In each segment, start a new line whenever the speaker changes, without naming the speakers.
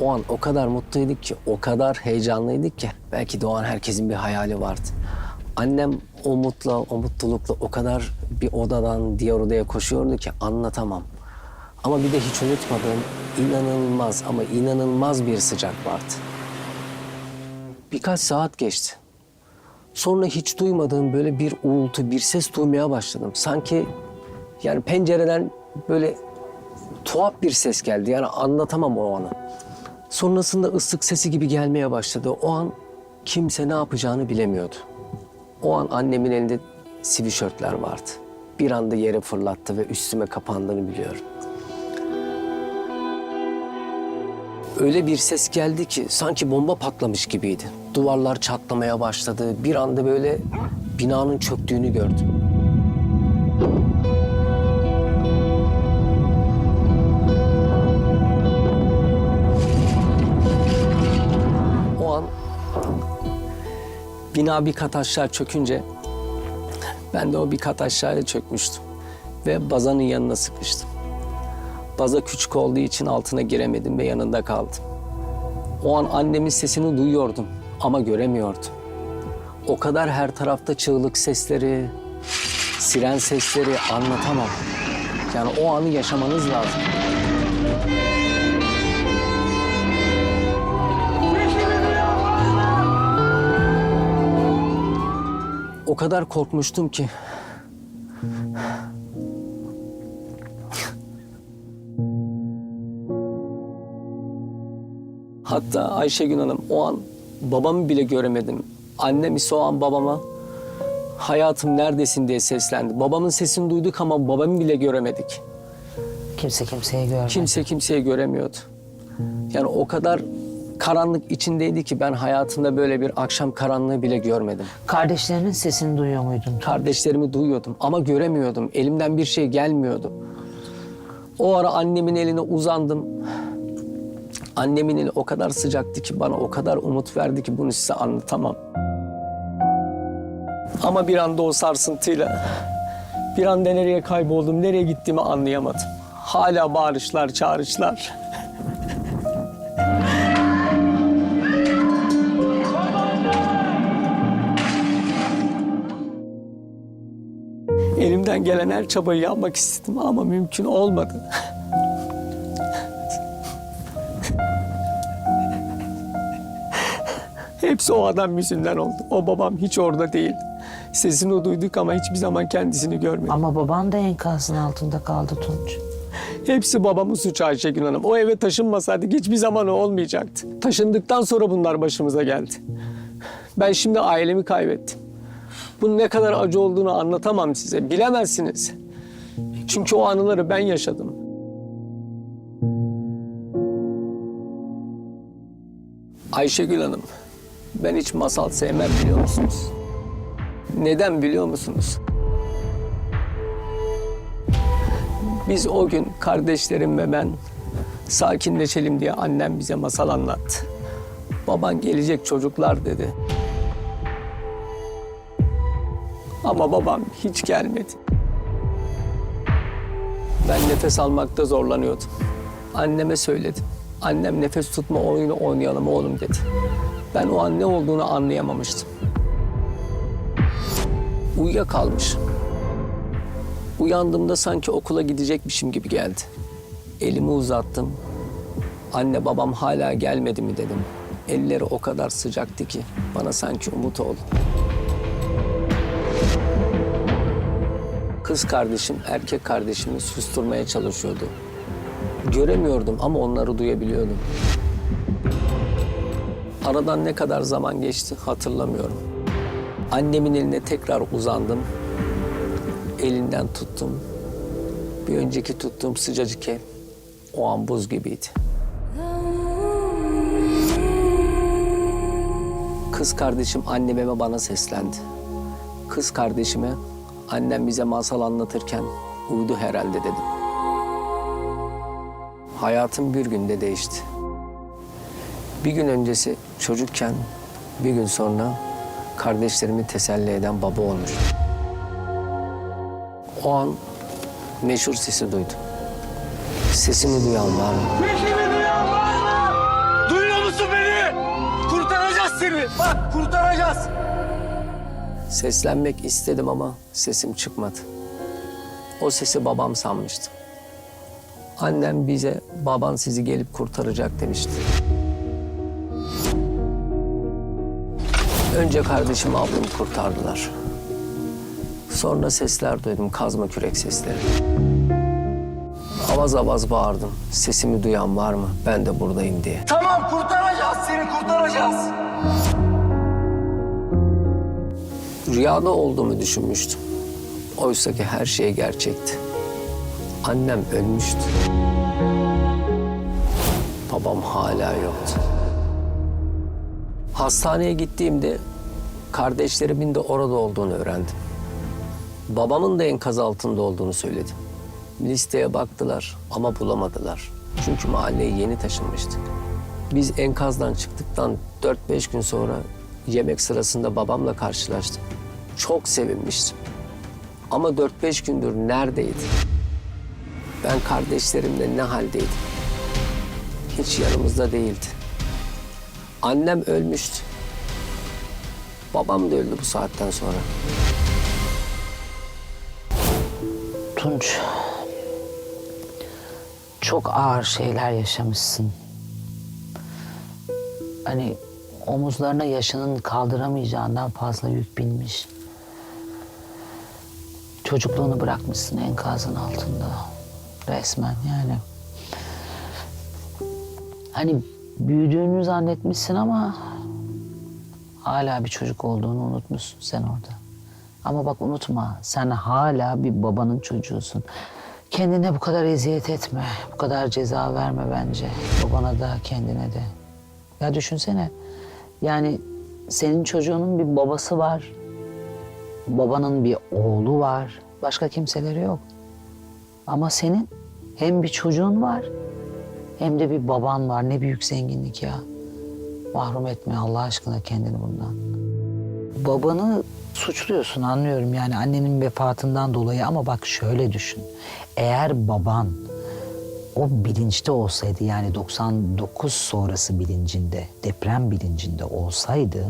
O an o kadar mutluyduk ki, o kadar heyecanlıydık ki. Belki de o an herkesin bir hayali vardı. Annem o mutlu, o mutlulukla o kadar bir odadan diğer odaya koşuyordu ki anlatamam. Ama bir de hiç unutmadığım inanılmaz ama inanılmaz bir sıcak vardı. Birkaç saat geçti. Sonra hiç duymadığım böyle bir uğultu, bir ses duymaya başladım. Sanki yani pencereden böyle tuhaf bir ses geldi. Yani anlatamam o anı. Sonrasında ıslık sesi gibi gelmeye başladı. O an kimse ne yapacağını bilemiyordu. O an annemin elinde sivişörtler vardı. Bir anda yere fırlattı ve üstüme kapandığını biliyorum. Öyle bir ses geldi ki sanki bomba patlamış gibiydi. Duvarlar çatlamaya başladı. Bir anda böyle binanın çöktüğünü gördüm. Bina bir kat aşağı çökünce ben de o bir kat aşağıya çökmüştüm. Ve bazanın yanına sıkıştım. Baza küçük olduğu için altına giremedim ve yanında kaldım. O an annemin sesini duyuyordum ama göremiyordum. O kadar her tarafta çığlık sesleri, siren sesleri anlatamam. Yani o anı yaşamanız lazım. O kadar korkmuştum ki Hatta Ayşegül Hanım o an babamı bile göremedim. Annem ise o an babama hayatım neredesin diye seslendi. Babamın sesini duyduk ama babamı bile göremedik.
Kimse kimseyi görmedi.
Kimse kimseyi göremiyordu. Yani o kadar karanlık içindeydi ki ben hayatımda böyle bir akşam karanlığı bile görmedim.
Kardeşlerinin sesini duyuyor muydun?
Kardeşlerimi duyuyordum ama göremiyordum. Elimden bir şey gelmiyordu. O ara annemin eline uzandım. Annemin eli o kadar sıcaktı ki bana o kadar umut verdi ki bunu size anlatamam. Ama bir anda o sarsıntıyla bir anda nereye kayboldum, nereye gittiğimi anlayamadım. Hala bağırışlar, çağrışlar. Elimden gelen her çabayı yapmak istedim ama mümkün olmadı. Hepsi o adam yüzünden oldu. O babam hiç orada değil. Sesini duyduk ama hiçbir zaman kendisini görmedik.
Ama baban da enkazın altında kaldı Tunç.
Hepsi babamın suçu Ayşegül Hanım. O eve taşınmasaydık hiçbir zaman o olmayacaktı. Taşındıktan sonra bunlar başımıza geldi. Ben şimdi ailemi kaybettim. Bunun ne kadar acı olduğunu anlatamam size. Bilemezsiniz. Çünkü o anıları ben yaşadım. Ayşegül Hanım, ben hiç masal sevmem biliyor musunuz? Neden biliyor musunuz? Biz o gün kardeşlerim ve ben sakinleşelim diye annem bize masal anlattı. Baban gelecek çocuklar dedi. Ama babam hiç gelmedi. Ben nefes almakta zorlanıyordum. Anneme söyledim. Annem nefes tutma oyunu oynayalım oğlum dedi. Ben o an ne olduğunu anlayamamıştım. Uyuyakalmışım. Uyandığımda sanki okula gidecekmişim gibi geldi. Elimi uzattım. Anne babam hala gelmedi mi dedim. Elleri o kadar sıcaktı ki bana sanki umut oldu. Kız kardeşim erkek kardeşimi susturmaya çalışıyordu. Göremiyordum ama onları duyabiliyordum. Aradan ne kadar zaman geçti hatırlamıyorum. Annemin eline tekrar uzandım. Elinden tuttum. Bir önceki tuttuğum sıcacık el o an buz gibiydi. Kız kardeşim anneme ve bana seslendi. Kız kardeşime Annem bize masal anlatırken uyudu herhalde dedim. Hayatım bir günde değişti. Bir gün öncesi çocukken bir gün sonra kardeşlerimi teselli eden baba olmuştu. O an meşhur sesi duydum. Sesimi duyanlar mı? Sesimi duyanlar mı? Duyuyor musun beni? Kurtaracağız seni. Bak kurtaracağız. Seslenmek istedim ama sesim çıkmadı. O sesi babam sanmıştım. Annem bize baban sizi gelip kurtaracak demişti. Önce kardeşim ablamı kurtardılar. Sonra sesler duydum, kazma kürek sesleri. Avaz avaz bağırdım. Sesimi duyan var mı? Ben de buradayım diye.
Tamam kurtaracağız seni kurtaracağız.
Rüyada olduğumu düşünmüştüm. Oysa ki her şey gerçekti. Annem ölmüştü. Babam hala yoktu. Hastaneye gittiğimde kardeşlerimin de orada olduğunu öğrendim. Babamın da enkaz altında olduğunu söyledim. Listeye baktılar ama bulamadılar. Çünkü mahalleye yeni taşınmıştık. Biz enkazdan çıktıktan 4-5 gün sonra yemek sırasında babamla karşılaştım. Çok sevinmiştim. Ama 4-5 gündür neredeydi? Ben kardeşlerimle ne haldeydim? Hiç yanımızda değildi. Annem ölmüştü. Babam da öldü bu saatten sonra.
Tunç. Çok ağır şeyler yaşamışsın. Hani omuzlarına yaşının kaldıramayacağından fazla yük binmiş. Çocukluğunu bırakmışsın enkazın altında. Resmen yani. Hani büyüdüğünü zannetmişsin ama hala bir çocuk olduğunu unutmuşsun sen orada. Ama bak unutma sen hala bir babanın çocuğusun. Kendine bu kadar eziyet etme. Bu kadar ceza verme bence. Babana da kendine de. Ya düşünsene. Yani senin çocuğunun bir babası var. Babanın bir oğlu var. Başka kimseleri yok. Ama senin hem bir çocuğun var hem de bir baban var. Ne büyük zenginlik ya. Mahrum etme Allah aşkına kendini bundan. Babanı suçluyorsun anlıyorum yani annenin vefatından dolayı ama bak şöyle düşün. Eğer baban o bilinçte olsaydı yani 99 sonrası bilincinde, deprem bilincinde olsaydı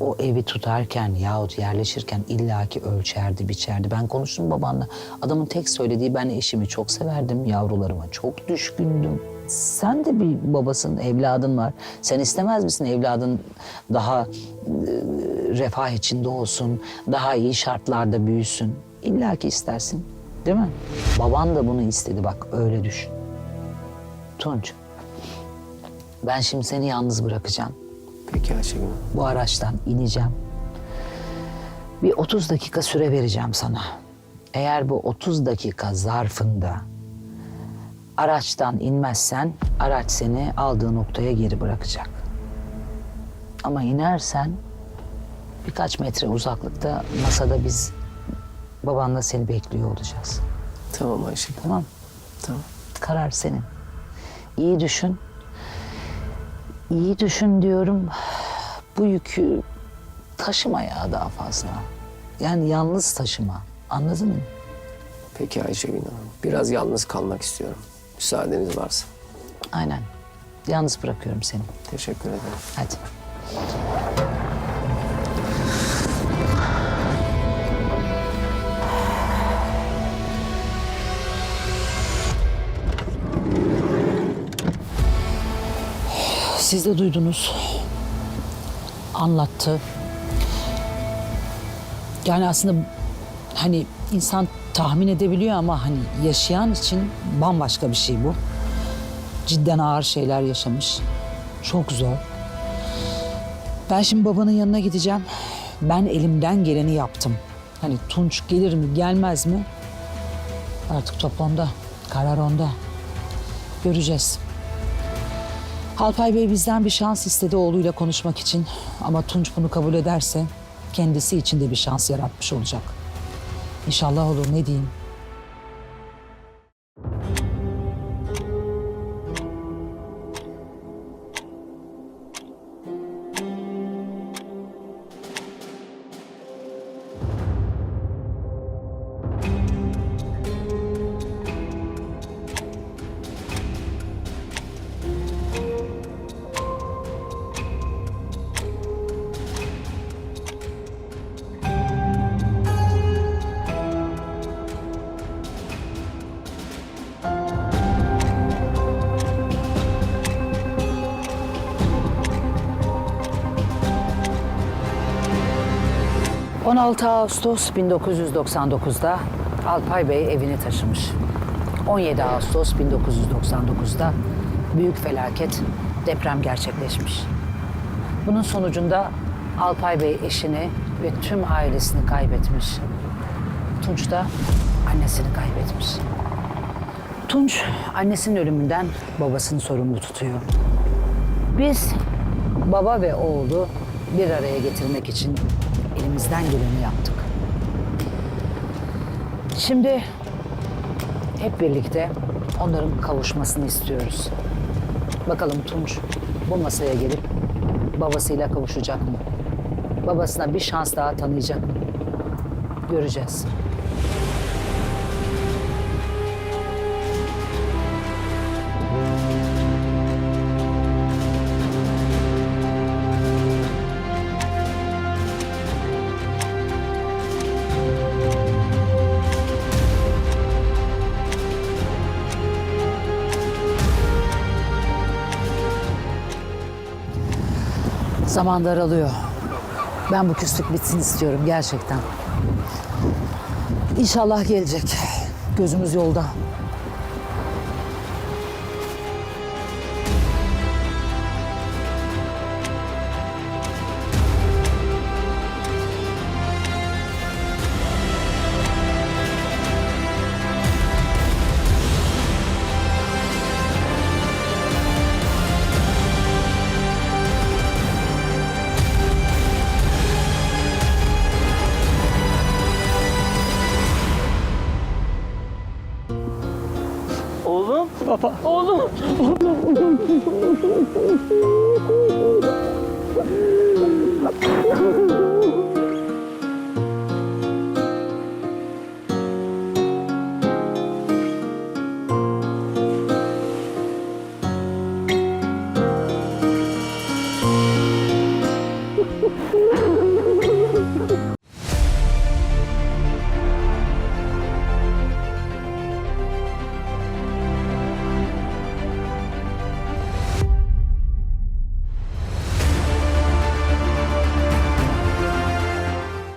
o evi tutarken yahut yerleşirken illaki ölçerdi, biçerdi. Ben konuştum babanla. Adamın tek söylediği ben eşimi çok severdim, yavrularıma çok düşkündüm. Sen de bir babasın, evladın var. Sen istemez misin evladın daha e, refah içinde olsun, daha iyi şartlarda büyüsün? İlla ki istersin, değil mi? Baban da bunu istedi bak, öyle düşün. Tunç, ben şimdi seni yalnız bırakacağım.
Peki Ayşegül Hanım.
Bu araçtan ineceğim. Bir 30 dakika süre vereceğim sana. Eğer bu 30 dakika zarfında araçtan inmezsen araç seni aldığı noktaya geri bırakacak. Ama inersen birkaç metre uzaklıkta masada biz babanla seni bekliyor olacağız.
Tamam Ayşegül.
Tamam?
Tamam.
Karar senin. İyi düşün. İyi düşün diyorum. Bu yükü taşıma ya daha fazla. Yani yalnız taşıma. Anladın mı?
Peki Ayşegül Hanım. Biraz yalnız kalmak istiyorum. Müsaadeniz varsa.
Aynen. Yalnız bırakıyorum seni.
Teşekkür ederim.
Hadi. Siz de duydunuz. Anlattı. Yani aslında hani insan tahmin edebiliyor ama hani yaşayan için bambaşka bir şey bu. Cidden ağır şeyler yaşamış. Çok zor. Ben şimdi babanın yanına gideceğim. Ben elimden geleni yaptım. Hani Tunç gelir mi gelmez mi? Artık toplamda. Karar onda. Göreceğiz. Alpay Bey bizden bir şans istedi oğluyla konuşmak için. Ama Tunç bunu kabul ederse kendisi için de bir şans yaratmış olacak. İnşallah olur ne diyeyim. 16 Ağustos 1999'da Alpay Bey evine taşımış. 17 Ağustos 1999'da büyük felaket, deprem gerçekleşmiş. Bunun sonucunda Alpay Bey eşini ve tüm ailesini kaybetmiş. Tunç da annesini kaybetmiş. Tunç annesinin ölümünden babasını sorumlu tutuyor. Biz baba ve oğlu bir araya getirmek için elimizden geleni yaptık. Şimdi hep birlikte onların kavuşmasını istiyoruz. Bakalım Tunç bu masaya gelip babasıyla kavuşacak mı? Babasına bir şans daha tanıyacak mı? Göreceğiz. Zaman daralıyor. Ben bu küslük bitsin istiyorum gerçekten. İnşallah gelecek. Gözümüz yolda.
Baba. Oğlum. Oğlum.